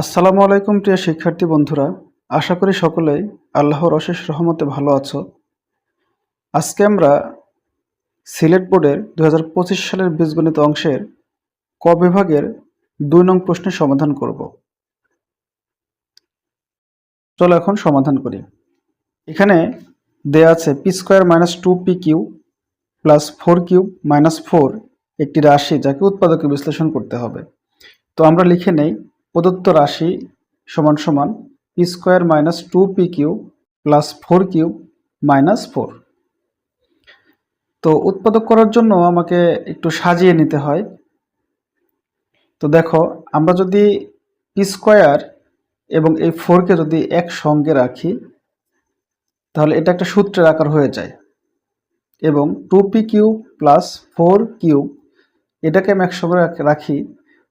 আসসালামু আলাইকুম, প্রিয় শিক্ষার্থী বন্ধুরা। আশা করি সকলেই আল্লাহর অশেষ রহমতে ভালো আছো। আজকে আমরা সিলেট বোর্ডের দু হাজার পঁচিশ সালের বীজগণিত অংশের ক বিভাগের দুই নং প্রশ্নের সমাধান করব। চলো এখন সমাধান করি। এখানে দেয়া আছে P square minus two P Q plus four Q minus four একটি রাশি, যাকে উৎপাদকে বিশ্লেষণ করতে হবে। তো আমরা লিখে নেই প্রদত্ত রাশি সমান সমান P square minus two P Q plus four Q minus four তো উৎপাদক করার জন্য আমাকে একটু সাজিয়ে নিতে হয়। তো দেখো, আমরা যদি পি স্কোয়ার এবং এই ফোরকে যদি এক সঙ্গে রাখি, তাহলে এটা একটা সূত্রের আকার হয়ে যায়। এবং two P Q plus four Q এটাকে আমি একসঙ্গে রাখি,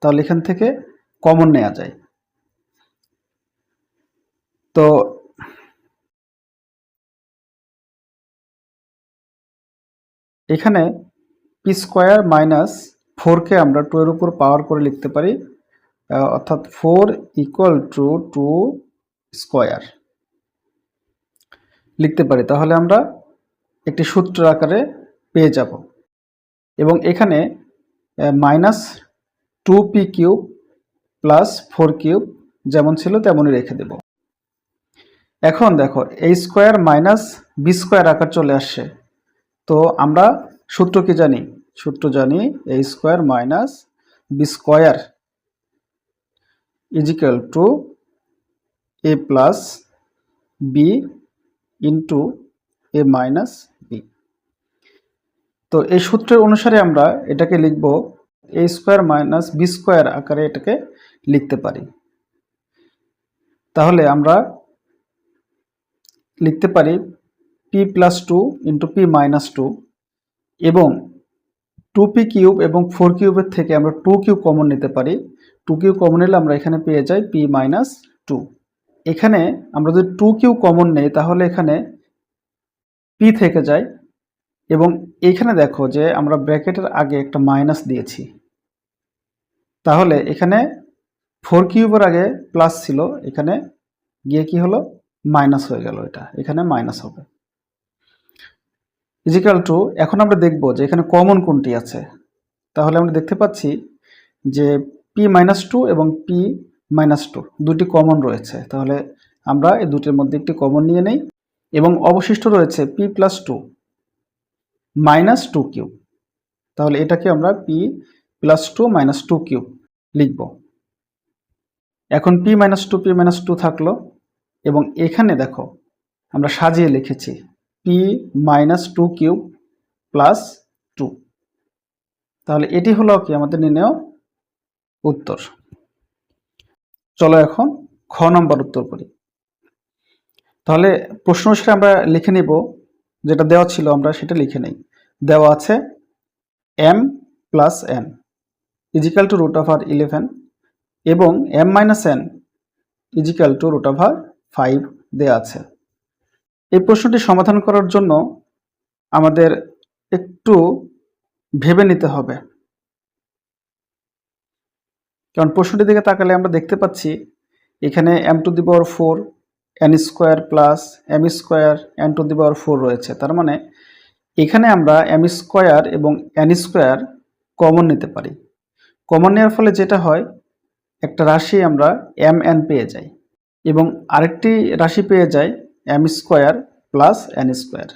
তাহলে এখান থেকে কমন নেওয়া যায়। তো এখানে পি স্কোয়ার মাইনাস ফোরকে আমরা টু এর উপর পাওয়ার করে লিখতে পারি অর্থাৎ four equal to two square লিখতে পারি, তাহলে আমরা একটি সূত্র আকারে পেয়ে যাব। এবং এখানে minus two P cube plus four cube যেমন ছিল তেমনই রেখে দেব। এখন দেখো এই স্কোয়ার মাইনাস বি স্কোয়ার আকার চলে আসছে। তো আমরা সূত্র কি জানি? সূত্র জানি A square minus B square is equal to A plus B into A minus B তো এই সূত্রের অনুসারে আমরা এটাকে লিখব A square minus B square আকারে এটাকে লিখতে পারি। তাহলে আমরা লিখতে পারি P plus two into P minus two এবং টু পি কিউব এবং ফোর কিউবের থেকে আমরা টু কিউব কমন নিতে পারি। টু কিউব কমন নিলে আমরা এখানে পেয়ে যাই পি মাইনাস টু এখানে আমরা যদি টু কিউব কমন নেই, তাহলে এখানে পি থেকে যায় এবং এইখানে দেখো যে আমরা ব্র্যাকেটের আগে একটা মাইনাস দিয়েছি। তাহলে এখানে ফোর কিউবের আগে প্লাস ছিল, এখানে গিয়ে কি হলো? মাইনাস হয়ে গেল এটা, এখানে মাইনাস হবে। ইজিক্যাল টু এখন আমরা দেখব যে এখানে কমন কোনটি আছে। তাহলে আমরা দেখতে পাচ্ছি যে পি মাইনাস টু এবং পি মাইনাস টু দুটি কমন রয়েছে। তাহলে আমরা এই দুটির মধ্যে একটি কমন নিয়ে নেই, এবং অবশিষ্ট রয়েছে P plus two minus two cube তাহলে এটাকে আমরা P plus two minus two cube লিখব। এখন P minus two, P minus two থাকল এবং এখানে দেখো আমরা সাজিয়ে লিখেছি P minus two cube plus two. তাহলে এটি হলো কি আমাদের নির্ণয় উত্তর। চলো এখন খ নম্বর উত্তর করি। তাহলে প্রশ্ন অনুসারে আমরা লিখে নিব, যেটা দেওয়া ছিল আমরা সেটা লিখে নেই। দেওয়া আছে M plus N is equal to root over eleven এবং M minus N is equal to root over five দেওয়া আছে। এই প্রশ্নটি সমাধান করার জন্য আমাদের একটু ভেবে নিতে হবে। কারণ প্রশ্নটির দিকে তাকালে আমরা দেখতে পাচ্ছি এখানে M to the power four, N square plus M square, N to the power four রয়েছে। তার মানে এখানে আমরা এম স্কোয়ার এবং এন স্কোয়ার কমন নিতে পারি। কমন নেওয়ার ফলে যেটা হয়, একটা রাশি আমরা এম এন পেয়ে যাই এবং আরেকটি রাশি পেয়ে যাই M square plus N square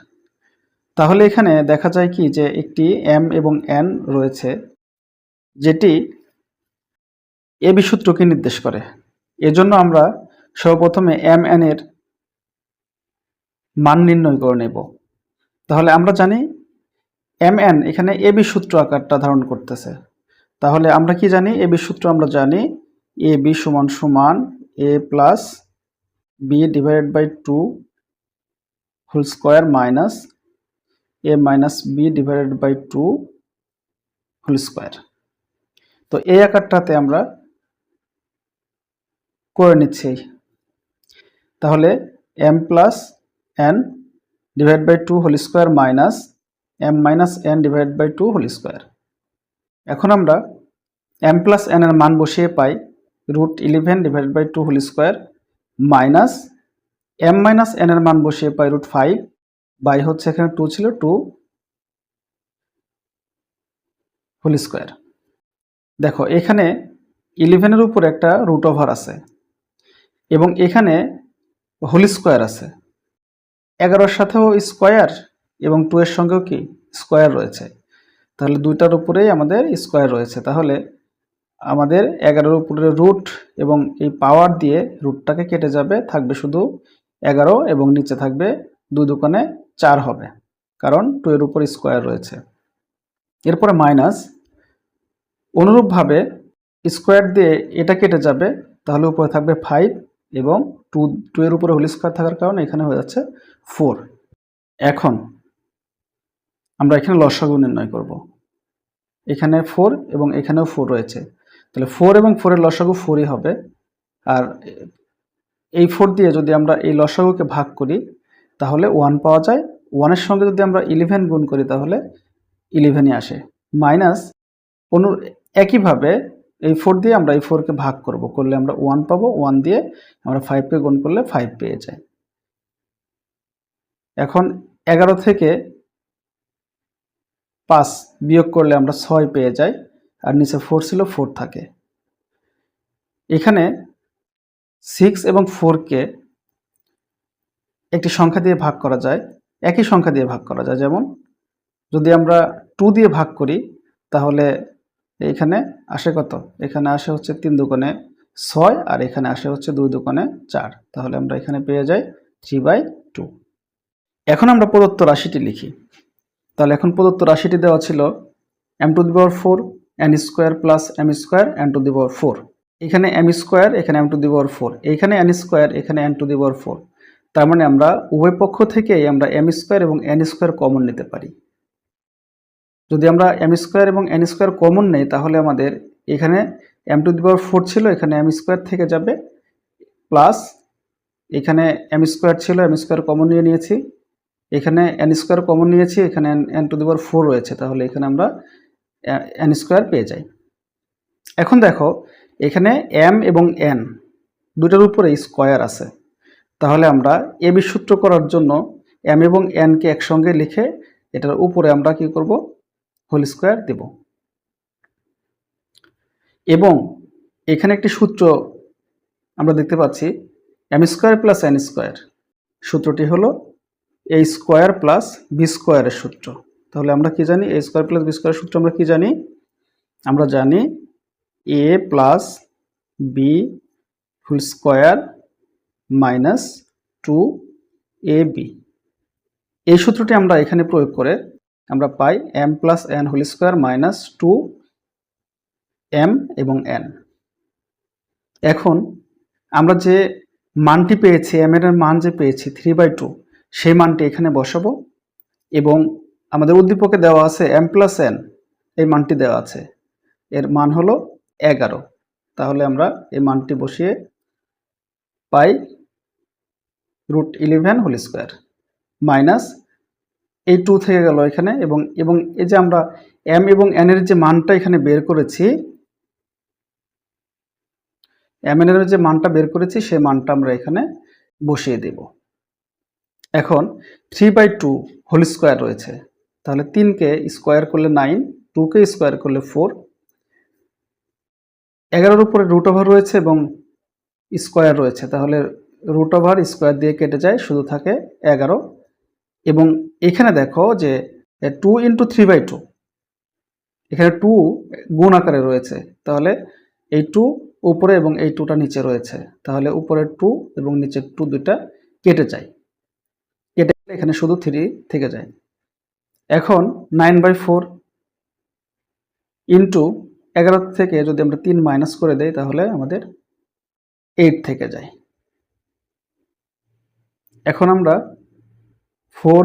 তাহলে এখানে দেখা যায় কি যে একটি এম এবং এন রয়েছে, যেটি এ বি সূত্রকে নির্দেশ করে। এজন্য আমরা সর্বপ্রথমে এম এন এর মান নির্ণয় করে নেব। তাহলে আমরা জানি এম এন এখানে এ বি সূত্র আকারটা ধারণ করতেছে। তাহলে আমরা কি জানি? এ বি সূত্র আমরা জানি এ বি সমান সমান A plus B divided by two whole square minus A minus B divided by two whole square. তো এই আকারটাতে আমরা করে নিচ্ছি। তাহলে M plus N divide by two whole square minus M minus N divide by two whole square. এখন আমরা M plus N এর মান বসিয়ে পাই root eleven divided by two whole square minus M minus N এর মান বসিয়ে পাই root five by হচ্ছে এখানে টু ছিল টু হোল স্কোয়ার দেখো, এখানে ইলেভেনের উপর একটা রুট ওভার আছে এবং এখানে হোল স্কোয়ার আছে। এগারোর সাথেও স্কোয়ার এবং টু এর সঙ্গেও কি? স্কোয়ার রয়েছে। তাহলে দুইটার উপরেই আমাদের স্কোয়ার রয়েছে। তাহলে আমাদের এগারোর উপরে রুট এবং এই পাওয়ার দিয়ে রুটটাকে কেটে যাবে, থাকবে শুধু এগারো এবং নিচে থাকবে দুই দোকানে চার হবে, কারণ টু এর উপর স্কোয়ার রয়েছে। এরপরে মাইনাস অনুরূপভাবে স্কোয়ার দিয়ে এটা কেটে যাবে, তাহলে উপরে থাকবে ফাইভ এবং টু টু এর উপরে হোল স্কোয়ার থাকার কারণে এখানে হয়ে যাচ্ছে ফোর এখন আমরা এখানে লসাগু নির্ণয় করব। এখানে ফোর এবং এখানেও ফোর রয়েছে। তাহলে ফোর এবং ফোরের লসাগু ফোরই হবে। আর এই ফোর দিয়ে যদি আমরা এই লসাগুকে ভাগ করি, তাহলে ওয়ান পাওয়া যায়। ওয়ানের সঙ্গে যদি আমরা ইলেভেন গুণ করি, তাহলে ইলেভেনই আসে। মাইনাস অনু, একইভাবে এই ফোর দিয়ে আমরা এই ফোরকে ভাগ করব। করলে আমরা ওয়ান পাবো। ওয়ান দিয়ে আমরা ফাইভকে গুণ করলে ফাইভ পেয়ে যাই এখন এগারো থেকে পাঁচ বিয়োগ করলে আমরা ছয় পেয়ে যাই, আর নিচে ফোর ছিল ফোর থাকে। এখানে সিক্স এবং ফোরকে একটি সংখ্যা দিয়ে ভাগ করা যায়, একই সংখ্যা দিয়ে ভাগ করা যায়। যেমন, যদি আমরা টু দিয়ে ভাগ করি, তাহলে এখানে আসে কত? এখানে আসে হচ্ছে তিন দোকানে ছয়, আর এখানে আসে হচ্ছে দুই দোকানে চার। তাহলে আমরা এখানে পেয়ে যাই থ্রি বাই টু এখন আমরা প্রদত্ত রাশিটি লিখি। তাহলে এখন প্রদত্ত রাশিটি দেওয়া ছিল M to the power four N square plus M square N to the power four এখানে এম স্কোয়ার এখানে M to the power four এখানে এন স্কোয়ার এখানে N to the power four তার মানে আমরা উভয় পক্ষ থেকেই আমরা এম স্কোয়ার এবং এন স্কোয়ার কমন নিতে পারি। যদি আমরা এম স্কোয়ার এবং এন স্কোয়ার কমন নেই, তাহলে আমাদের এখানে M to the power four ছিল, এখানে এম স্কোয়ার থেকে যাবে প্লাস এখানে এম স্কোয়ার ছিল এম স্কোয়ার কমন নিয়ে নিয়েছি। এখানে এন স্কোয়ার কমন নিয়েছি, এখানে N to the power four রয়েছে, তাহলে এখানে আমরা এন স্কোয়ার পেয়ে যাই। এখন দেখো, এখানে এম এবং এন দুটার উপরে স্কোয়ার আছে। তাহলে আমরা এ বিসূত্র করার জন্য এম এবং এনকে একসঙ্গে লিখে এটার উপরে আমরা কি করব? হোল স্কোয়ার দেব। এবং এখানে একটি সূত্র আমরা দেখতে পাচ্ছি M square plus N square সূত্রটি হলো এ স্কোয়ার প্লাস বি স্কোয়ারের সূত্র। তাহলে আমরা কি জানি? এ স্কোয়ার প্লাস বি স্কোয়ারের সূত্র আমরা কি জানি? আমরা জানি A plus B full square minus two A B এই সূত্রটি আমরা এখানে প্রয়োগ করে আমরা পাই M plus N whole square minus two M এবং এন এখন আমরা যে মানটি পেয়েছি এম এর মান যে পেয়েছি থ্রি বাই টু সেই মানটি এখানে বসাবো এবং আমাদের উদ্দীপকে দেওয়া আছে এম প্লাস এন এই মানটি দেওয়া আছে। এর মান হলো এগারো। তাহলে আমরা এই মানটি বসিয়ে পাই root eleven whole square minus এই টু থেকে গেল এখানে এবং এবং এই যে আমরা এম এবং এন এর যে মানটা এখানে বের করেছি এম এন এর যে মানটা বের করেছি, সেই মানটা আমরা এখানে বসিয়ে দেব। এখন three by two whole square রয়েছে। তাহলে তিনকে স্কোয়ার করলে নাইন টুকে স্কোয়ার করলে ফোর এগারোর উপরে রুট ওভার রয়েছে এবং স্কোয়ার রয়েছে। তাহলে রুট ওভার স্কোয়ার দিয়ে কেটে যায়, শুধু থাকে এগারো। এবং এখানে দেখো যে two into three by two এখানে টু গুণ আকারে রয়েছে। তাহলে এই টু উপরে এবং এই টুটা নিচে রয়েছে। তাহলে উপরের টু এবং নিচের টু দুইটা কেটে যায়। এখানে শুধু থ্রি থেকে যায়। এখন নাইন বাই ফোর ইন্টু এগারো থেকে যদি আমরা তিন মাইনাস করে দেই, তাহলে আমাদের এইট থেকে যায়। এখন আমরা ফোর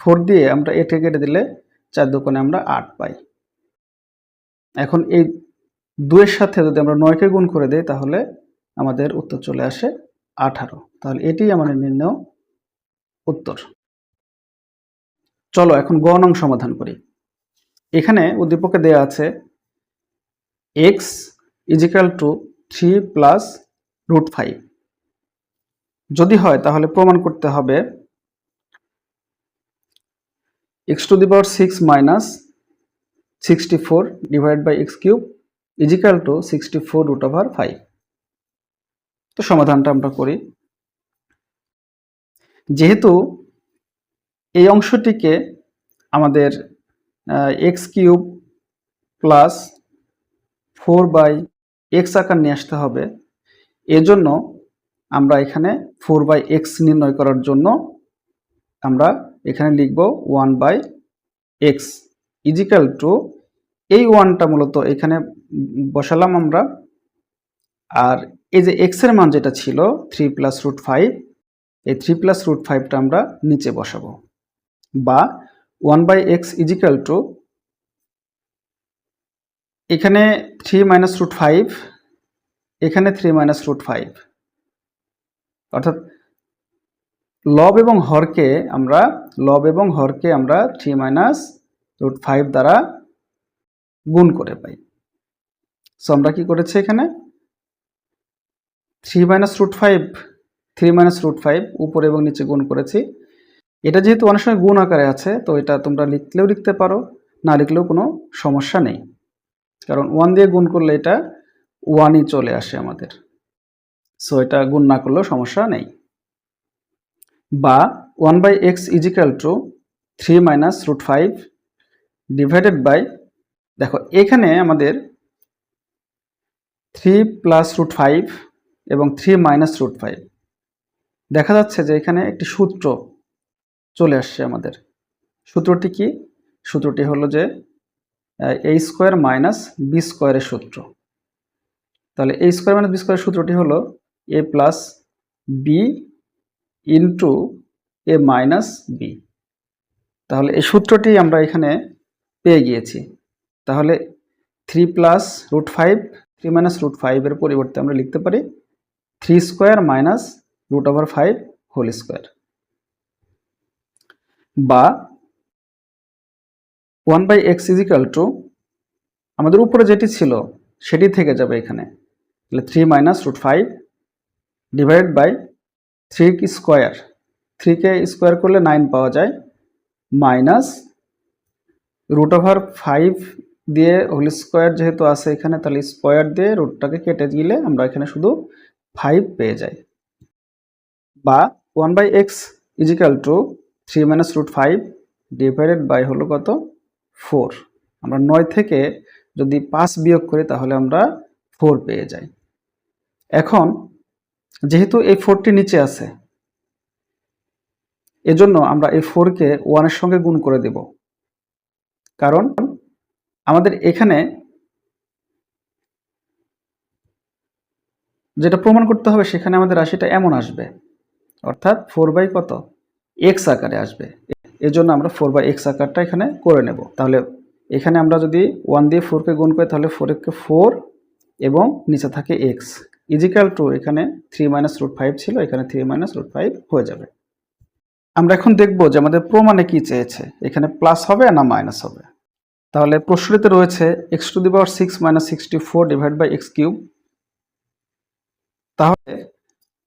ফোর দিয়ে আমরা এটে কেটে দিলে চার দোকানে আমরা আট পাই। এখন এই দুয়ের সাথে যদি আমরা নয়কে গুণ করে দেই, তাহলে আমাদের উত্তর চলে আসে আঠারো। তাহলে এটি আমাদের নির্ণয় উত্তর। চলো এখন গ নং সমাধান করি। এখানে উদ্দীপকে দেয়া আছে X is equal to three plus root five যদি হয় তাহলে প্রমাণ করতে হবে X to the power six minus sixty four divide by X cube is equal to sixty four root over five তো সমাধানটা আমরা করি। যেহেতু এই অংশটিকে আমাদের X cube plus four by X আকার নিয়ে আসতে হবে। এজন্য আমরা এখানে ফোর বাই এক্স নির্ণয় করার জন্য আমরা এখানে লিখব one by X is equal to এই ওয়ানটা মূলত এখানে বসালাম আমরা। আর এই যে এক্সের মান যেটা ছিল থ্রি প্লাস রুট ফাইভ এই থ্রি প্লাস রুট ফাইভটা আমরা নিচে বসাবো। বা one by X is equal to এখানে থ্রি মাইনাস রুট ফাইভ এখানে থ্রি মাইনাস রুট ফাইভ অর্থাৎ লব এবং হরকে আমরা, লব এবং হরকে আমরা থ্রি মাইনাস রুট ফাইভ দ্বারা গুণ করে পাই। সো আমরা কি করেছি এখানে? Three minus root five three minus root five উপরে এবং নিচে গুণ করেছি। এটা যেহেতু অনেক সময় গুণ আকারে আছে, তো এটা তোমরা লিখলেও লিখতে পারো, না লিখলেও কোনো সমস্যা নেই। কারণ ওয়ান দিয়ে গুণ করলে এটা ওয়ানই চলে আসে আমাদের। সো এটা গুণ না করলেও সমস্যা নেই। বা one by X is equal to three minus root five divided by দেখো, এখানে আমাদের থ্রি প্লাস রুট ফাইভ এবং থ্রি মাইনাস রুট ফাইভ দেখা যাচ্ছে যে এখানে একটি সূত্র চলে আসছে আমাদের। সূত্রটি কি? সূত্রটি হলো যে এ স্কোয়ার মাইনাস বি স্কোয়ারের সূত্র। তাহলে এ স্কোয়ার মাইনাস বি স্কোয়ারের সূত্রটি হলো A plus B into A minus B তাহলে এই সূত্রটি আমরা এখানে পেয়ে গিয়েছি। তাহলে three plus root five three minus root ফাইভের পরিবর্তে আমরা লিখতে পারি three square minus root over five whole square বা one by X is equal to আমাদের উপরে যেটি ছিল, সেটি থেকে যাবে এখানে। তাহলে three minus root five divide by three square থ্রিকে square করলে নাইন পাওয়া যায়। মাইনাস রুট ওভার ফাইভ দিয়ে হোল স্কোয়ার যেহেতু আছে এখানে, তাহলে স্কোয়ার দিয়ে রুটটাকে কেটে দিলে আমরা এখানে শুধু ফাইভ পেয়ে যাই। বা one by X is equal to three minus root five divided by হলো কত? ফোর আমরা নয় থেকে যদি পাঁচ বিয়োগ করি তাহলে আমরা ফোর পেয়ে যাই। এখন যেহেতু এই ফোরটি নিচে আছে, এজন্য আমরা এই ফোরকে ওয়ানের সঙ্গে গুণ করে দেব। কারণ আমাদের এখানে যেটা প্রমাণ করতে হবে সেখানে আমাদের রাশিটা এমন আসবে। অর্থাৎ ফোর বাই কত? এক্স আকারে আসবে। এজন্য আমরা ফোর বাই এক্স আকারটা এখানে করে নেব। তাহলে এখানে আমরা যদি ওয়ান দিয়ে ফোরকে গুণ করি, তাহলে ফোর একে ফোর এবং নিচে থাকে এক্স ইজিক্যাল টু এখানে থ্রি মাইনাস রুট ফাইভ ছিল, এখানে থ্রি মাইনাস রুট ফাইভ হয়ে যাবে। আমরা এখন দেখব যে আমাদের প্রমাণে কি চেয়েছে। এখানে প্লাস হবে না মাইনাস হবে। তাহলে প্রশ্নটিতে রয়েছে X to the power six minus sixty four divide by X cube তাহলে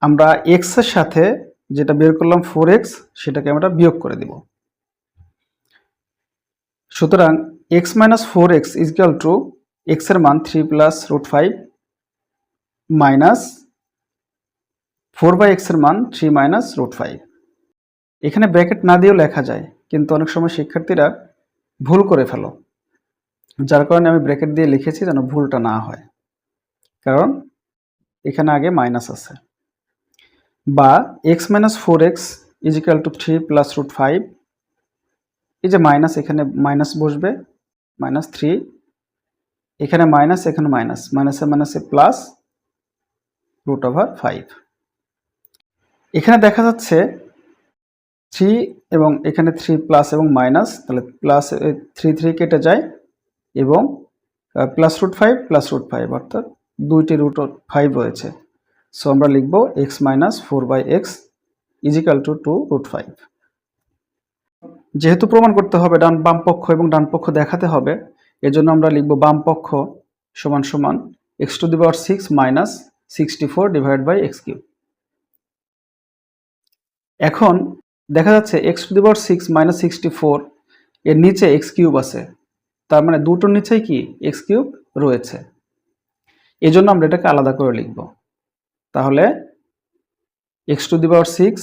আমরা এক্সের সাথে যেটা বের করলাম ফোর এক্স সেটাকে আমরা বিয়োগ করে দিব। সুতরাং X minus four X is equal to এক্সের মান three plus root five minus four by এক্সের মান থ্রি মাইনাস রুট ফাইভ এখানে ব্র্যাকেট না দিয়েও লেখা যায়, কিন্তু অনেক সময় শিক্ষার্থীরা ভুল করে ফেলো। যার কারণে আমি ব্র্যাকেট দিয়ে লিখেছি যেন ভুলটা না হয়। কারণ এখানে আগে মাইনাস আছে। বা X minus four X is equal to three plus root five এই যে মাইনাস এখানে মাইনাস বসবে মাইনাস থ্রি এখানে মাইনাস এখানে মাইনাস মাইনাসে মাইনাসে প্লাস রুট ওভার ফাইভ এখানে দেখা যাচ্ছে থ্রি এবং এখানে থ্রি প্লাস এবং মাইনাস তাহলে প্লাস থ্রি থ্রি কেটে যায় এবং plus root five plus root five অর্থাৎ দুইটি রুট ফাইভ রয়েছে। সো আমরা লিখব X minus four by X is equal to two root five যেহেতু প্রমাণ করতে হবে ডান বাম পক্ষ এবং ডান পক্ষ দেখাতে হবে, এজন্য আমরা লিখব বাম পক্ষ সমান সমান X to the power six minus sixty four divide by X cube এখন দেখা যাচ্ছে X to the power six minus sixty four এর নিচে এক্স কিউব আছে, তার মানে দুটোর নিচেই কি? এক্স কিউব রয়েছে। এই জন্য আমরা এটাকে আলাদা করে লিখব। তাহলে X to the power six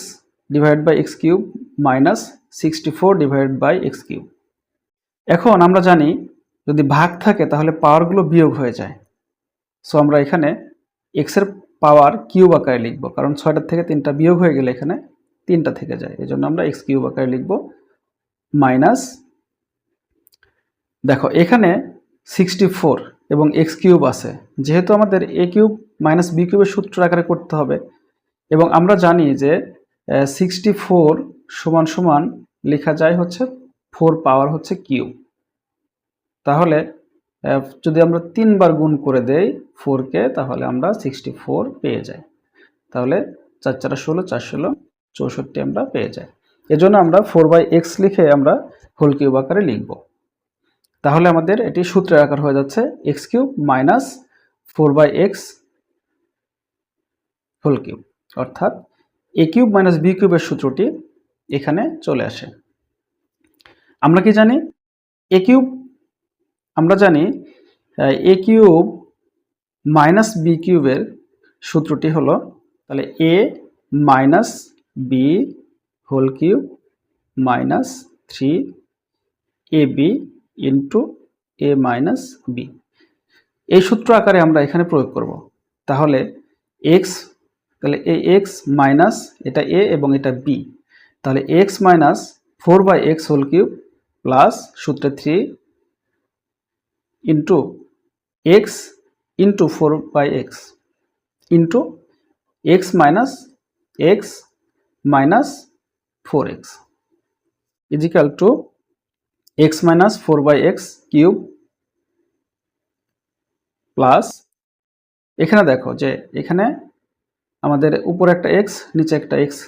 divide by X cube minus sixty four divide by X cube এখন আমরা জানি যদি ভাগ থাকে তাহলে পাওয়ারগুলো বিয়োগ হয়ে যায়। সো আমরা এখানে এক্সের পাওয়ার কিউব আকারে লিখব, কারণ ছয়টার থেকে তিনটা বিয়োগ হয়ে গেলে এখানে তিনটা থেকে যায়। এই জন্য আমরা এক্স কিউব আকারে লিখব মাইনাস দেখো এখানে সিক্সটি ফোর এবং এক্স কিউব আছে। যেহেতু আমাদের এ কিউব মাইনাস বি কিউবের সূত্র আকারে করতে হবে, এবং আমরা জানি যে সিক্সটি ফোর সমান সমান লেখা যায় হচ্ছে ফোর পাওয়ার হচ্ছে কিউব। তাহলে যদি আমরা তিনবার গুণ করে দেই ফোরকে তাহলে আমরা সিক্সটি ফোর পেয়ে যাই। তাহলে চার চারা ষোলো, চার ষোলো, চৌষট্টি আমরা পেয়ে যাই। এজন্য আমরা ফোর বাই এক্স লিখে আমরা হোল কিউব আকারে লিখব। তাহলে আমাদের এটি সূত্রের আকার হয়ে যাচ্ছে X cube minus four by X whole cube. অর্থাৎ এ কিউব মাইনাস বি কিউবের সূত্রটি এখানে চলে আসে। আমরা কি জানি? এ কিউব, আমরা জানি এ কিউব মাইনাস বি কিউবের সূত্রটি হলো, তাহলে A minus B whole cube minus three A B into A minus B এই সূত্র আকারে আমরা এখানে প্রয়োগ করব। তাহলে এক্স তাহলে এ এক্স মাইনাস এটা এ এবং এটা বি তাহলে X minus four by X whole cube plus সূত্রে three into X into four by X into X minus X minus four X is equal to X minus four by X cube plus, এখানে দেখো যে এখানে আমাদের উপরে একটা x, নিচে একটা এক্স,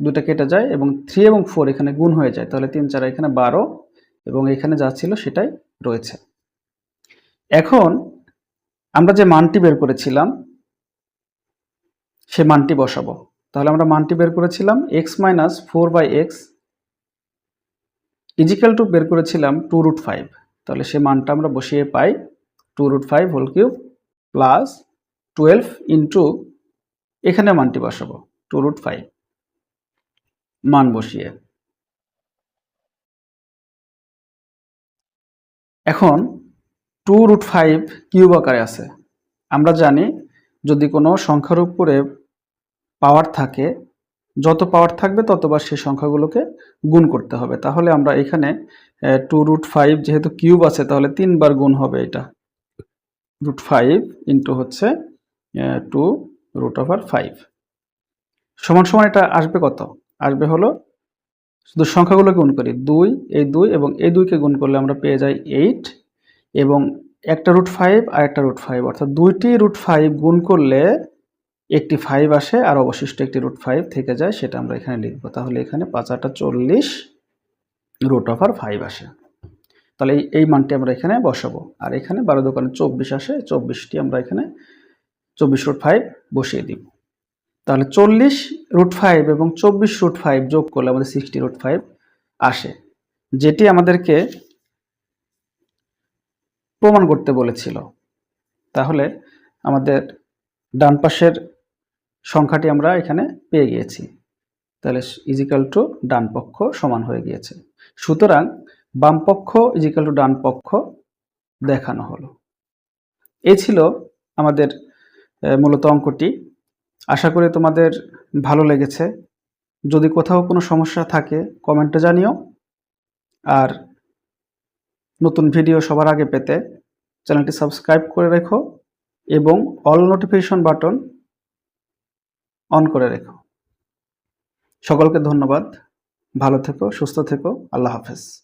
দুটা কেটে যায় এবং থ্রি এবং ফোর এখানে গুণ হয়ে যায়, তাহলে তিন চার এখানে বারো এবং এখানে যা ছিল সেটাই রয়েছে। এখন আমরা যে মানটি বের করেছিলাম, সে মানটি বসাবো। তাহলে আমরা মানটি বের করেছিলাম, X minus four by X is equal to বের করেছিলাম টু রুট ফাইভ তাহলে সে মানটা আমরা বসিয়ে পাই two root five whole cube plus twelve into এখানে মানটি বসাবো টু রুট ফাইভ মান বসিয়ে। এখন টু রুট ফাইভ কিউব আকারে আছে। আমরা জানি যদি কোনো সংখ্যার উপরে পাওয়ার থাকে যত পাওয়ার থাকবে, ততবার সেই সংখ্যাগুলোকে গুণ করতে হবে। তাহলে আমরা এখানে টু রুট ফাইভ যেহেতু কিউব আছে, তাহলে তিনবার গুণ হবে এটা। রুট ফাইভ ইন্টু হচ্ছে টু রুট ওভার ফাইভ সমান সমান এটা আসবে কত? আসবে হলো, শুধু সংখ্যাগুলোকে গুণ করি, দুই, এই দুই এবং এই দুইকে গুণ করলে আমরা পেয়ে যাই এইট এবং একটা রুট ফাইভ আর একটা রুট ফাইভ অর্থাৎ দুইটি রুট ফাইভ গুণ করলে একটি ফাইভ আসে আর অবশিষ্ট একটি রুট ফাইভ থেকে যায়, সেটা আমরা এখানে লিখব। তাহলে এখানে পাঁচ আটটা চল্লিশ রুট ওভার ফাইভ আসে। তাহলে এই এই মানটি আমরা এখানে বসাবো। আর এখানে বারো দোকানে চব্বিশ আসে, চব্বিশটি আমরা এখানে চব্বিশ রুট ফাইভ বসিয়ে দিব। তাহলে চল্লিশ রুট ফাইভ এবং চব্বিশ রুট ফাইভ যোগ করলে আমাদের সিক্সটি রুট ফাইভ আসে। যেটি আমাদেরকে প্রমাণ করতে বলেছিল। তাহলে আমাদের ডান পাশের সংখ্যাটি আমরা এখানে পেয়ে গিয়েছি। তাহলে ইজিক্যাল টু ডান পক্ষ সমান হয়ে গিয়েছে। সুতরাং বাম পক্ষ ইজিক্যাল টু ডান পক্ষ দেখানো হলো। এ ছিল আমাদের মূলত অঙ্কটি। আশা করি তোমাদের ভালো লেগেছে। যদি কোথাও কোনো সমস্যা থাকে, কমেন্টে জানিও। আর নতুন ভিডিও সবার আগে পেতে চ্যানেলটি সাবস্ক্রাইব করে রেখো এবং অল নোটিফিকেশন বাটন অন করে রেখো। সকলকে ধন্যবাদ। ভালো থেকো সুস্থ থেকো। আল্লাহ হাফেজ।